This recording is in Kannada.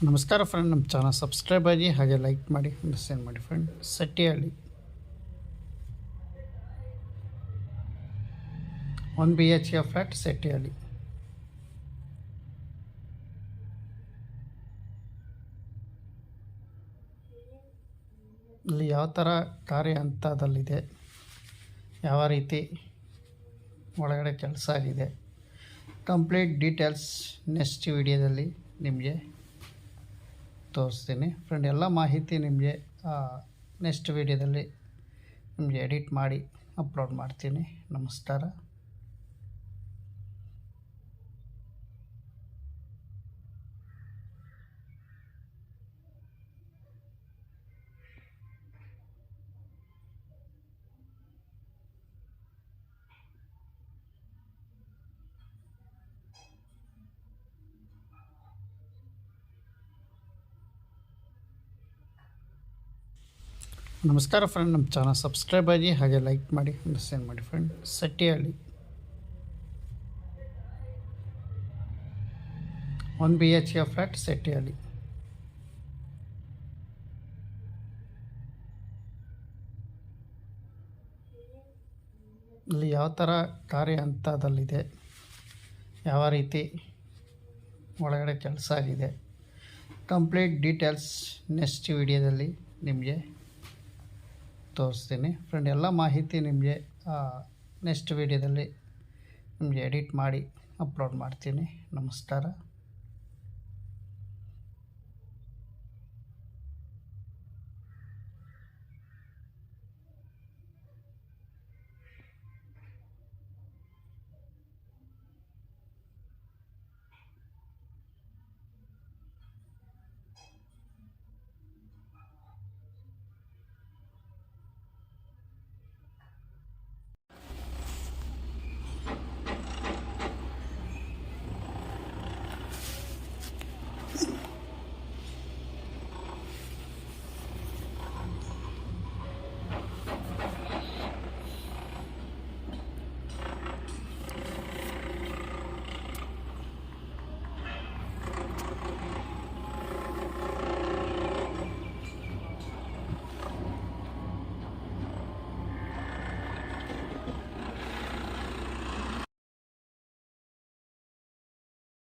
ನಮಸ್ಕಾರ ಫ್ರೆಂಡ್ ನಮ್ಮ ಚಾನಲ್ ಸಬ್ಸ್ಕ್ರೈಬ್ ಆಗಿ ಹಾಗೆ ಲೈಕ್ ಮಾಡಿ ಸೆಂಡ್ ಮಾಡಿ friend Sattihalli one B H flat flat Settihalli ಇಲ್ಲಿ ಯಾವ ಥರ ಕಾರ್ಯ ಹಂತದಲ್ಲಿದೆ ಯಾವ ರೀತಿ ಒಳಗಡೆ ಕೆಲಸ ಆಗಿದೆ. ಕಂಪ್ಲೀಟ್ ಡೀಟೇಲ್ಸ್ ನೆಕ್ಸ್ಟ್ ವಿಡಿಯೋದಲ್ಲಿ ನಿಮಗೆ ತೋರಿಸ್ತೀನಿ. ಫ್ರೆಂಡ್ ಎಲ್ಲ ಮಾಹಿತಿ ನಿಮಗೆ ನೆಕ್ಸ್ಟ್ ವಿಡಿಯೋದಲ್ಲಿ ನಿಮಗೆ ಎಡಿಟ್ ಮಾಡಿ ಅಪ್ಲೋಡ್ ಮಾಡ್ತೀನಿ. ನಮಸ್ಕಾರ. ನಮಸ್ಕಾರ ಫ್ರೆಂಡ್ ನಮ್ಮ ಚಾನಲ್ ಸಬ್ಸ್ಕ್ರೈಬ್ ಆಗಿ ಹಾಗೆ ಲೈಕ್ ಮಾಡಿ ಸೆಂಡ್ ಮಾಡಿ friend Sattihalli one B H K flat Settihalli ಇಲ್ಲಿ ಯಾವ ಥರ ಕಾರ್ಯ ಹಂತದಲ್ಲಿದೆ ಯಾವ ರೀತಿ ಒಳಗಡೆ ಕೆಲಸ ಆಗಿದೆ ಕಂಪ್ಲೀಟ್ ಡೀಟೇಲ್ಸ್ ನೆಕ್ಸ್ಟ್ ವಿಡಿಯೋದಲ್ಲಿ ನಿಮಗೆ ತೋರಿಸ್ತೀನಿ. ಫ್ರೆಂಡ್ ಎಲ್ಲ ಮಾಹಿತಿ ನಿಮಗೆ ನೆಕ್ಸ್ಟ್ ವೀಡಿಯೋದಲ್ಲಿ ನಿಮಗೆ ಎಡಿಟ್ ಮಾಡಿ ಅಪ್ಲೋಡ್ ಮಾಡ್ತೀನಿ. ನಮಸ್ಕಾರ.